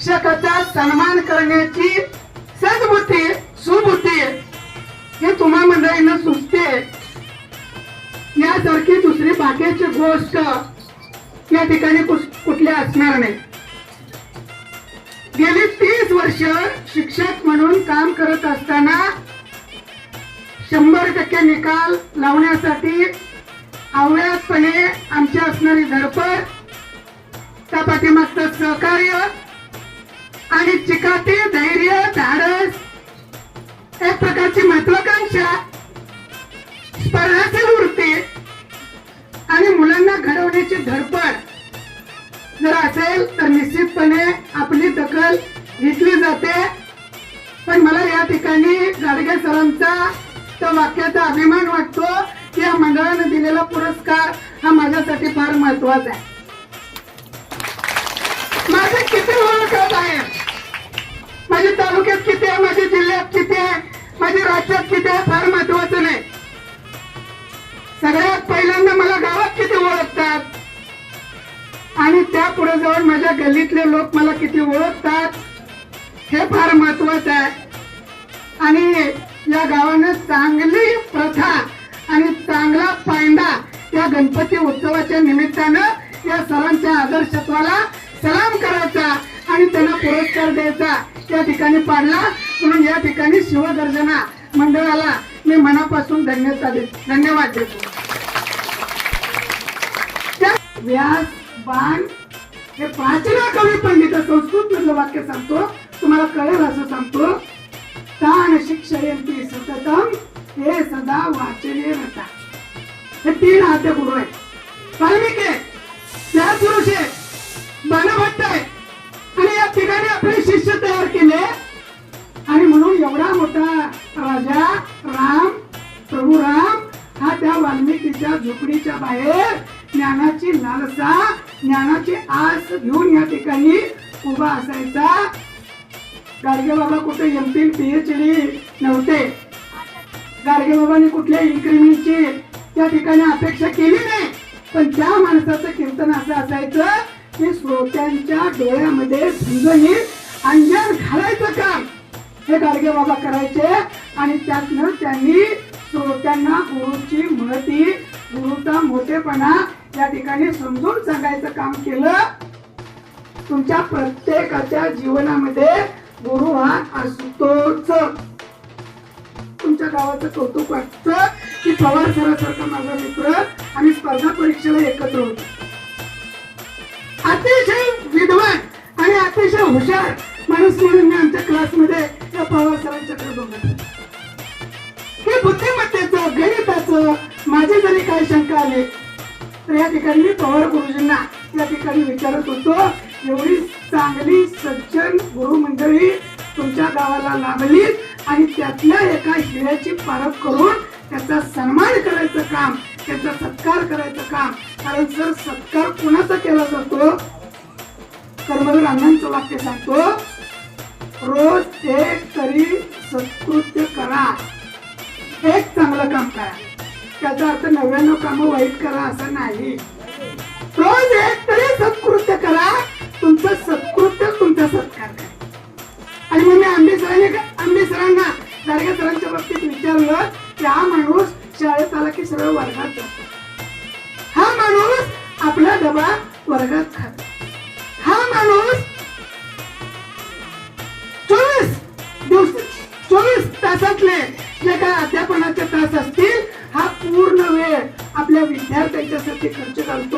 शिक्षकाचा सन्मान करण्याची सद्बुद्धी सुबुद्धी हे तुम्हा मंडळींना सुचते. यासारखी दुसरी बाकीची गोष्ट या ठिकाणी कुठल्या असणार नाही. गेली तीस वर्ष शिक्षक म्हणून काम करत असताना शंभर टक्के निकाल लावण्यासाठी आवळ्यातपणे आमची असणारी धडपड त्या पाठीमागचं सहकार्य आणि चिकाटी धैर्य धाडस. एक प्रकारची महत्वाकांक्षा. स्पर्धाशील वृत्ती आणि मुलांना घडवण्याची धडपड. जर असेल तर निश्चितपणे आपली दखल घेतली जाते. पण मला या ठिकाणी गाडगे सरांचा त्या वाक्याचा अभिमान वाटतो की या मंडळाने दिलेला पुरस्कार हा माझ्यासाठी फार महत्त्वाचा आहे. माझे किती ओळखत सगळ्यात पहिल्यांदा मला गावात किती ओळखतात? आणि त्या पुढे जाऊन माझ्या गल्लीतले लोक मला किती ओळखतात हे फार महत्वाचं आहे. आणि या गावानं चांगली प्रथा आणि चांगला पायंडा या गणपती उत्सवाच्या निमित्तानं या सरांच्या आदर्शत्वाला सलाम करायचा आणि त्यांना पुरस्कार द्यायचा त्या ठिकाणी पाडला. म्हणून या ठिकाणी शिवगर्जना मंडळाला मी मनापासून धन्यता देतो धन्यवाद देतो. व्यास बाण हे प्राचीन कवी पंडित संस्कृत मधलं वाक्य सांगतो. तुम्हाला कळेल असं सांगतो. ताण शिक्षयंती सततम हे सदा वाचने रता हे तीन आद्य गुरु आहेत. त्या झोपडीच्या बाहेर ज्ञानाची लालसा ज्ञानाची आस घेऊन या ठिकाणी उभा असायचा. गाडगे बाबा कुठे एम पी पीएच डी नव्हते. गाडगे बाबांनी कुठल्या इन्क्रीमेंटची त्या ठिकाणी अपेक्षा केली नाही. पण त्या माणसाचं कीर्तन असं असायचं की श्रोत्यांच्या डोळ्यामध्ये झणझणीत अंजन घालायचं काम. हे गाडगे बाबा करायचे आणि त्यातनं त्यांनी श्रोत्यांना गुरुची महती मोठेपणा या ठिकाणी समजून सांगायचं काम केलं. तुमच्या प्रत्येकाच्या जीवनामध्ये गुरु हा असतोच. तुमच्या गावाचं कौतुक वाटतं की पवार सरासारखा माझा मित्र आणि स्पर्धा परीक्षेला एकत्र होतो. अतिशय विद्वान आणि अतिशय हुशार माणूस म्हणून मी आमच्या क्लासमध्ये त्या पवार सरांच्याकडे बघत हे बुद्धिमत्तेचं गणिताचं माझे जरी काही शंका आले? तर या ठिकाणी मी पवार गुरुजींना या ठिकाणी विचारत होतो एवढी चांगली सज्जन गुरु मंडळी तुमच्या गावाला लाभली आणि त्यातल्या एका हिऱ्याची पारख करून त्याचा सन्मान करायचं काम त्याचा सत्कार करायचं काम. कारण जर सत्कार कुणाचा केला जातो? कर्मवीर अण्णांचं वाक्य सांगतो रोज एक तरी सत्कृत्य करा एक चांगलं काम करा. त्याचा अर्थ नव्याण्णव काम वाईट करा असं नाही. रोज एक तरी सत्कृत्य करा. तुमचं सत्कृत्य तुमचा सत्कार करा आणि मग मी आंबे सरांनी आंबे सरांना दारगे सरांच्या बाबतीत विचारलं की हा माणूस शाळेत आला की सरळ वर्गात जातो. हा माणूस आपला डबा वर्गात खातो. हा माणूस चोवीस दिवस चोवीस तासातले जे काय अध्यापनाचे तास असतील हा पूर्ण वेळ आपल्या विद्यार्थ्यांच्यासाठी खर्च करतो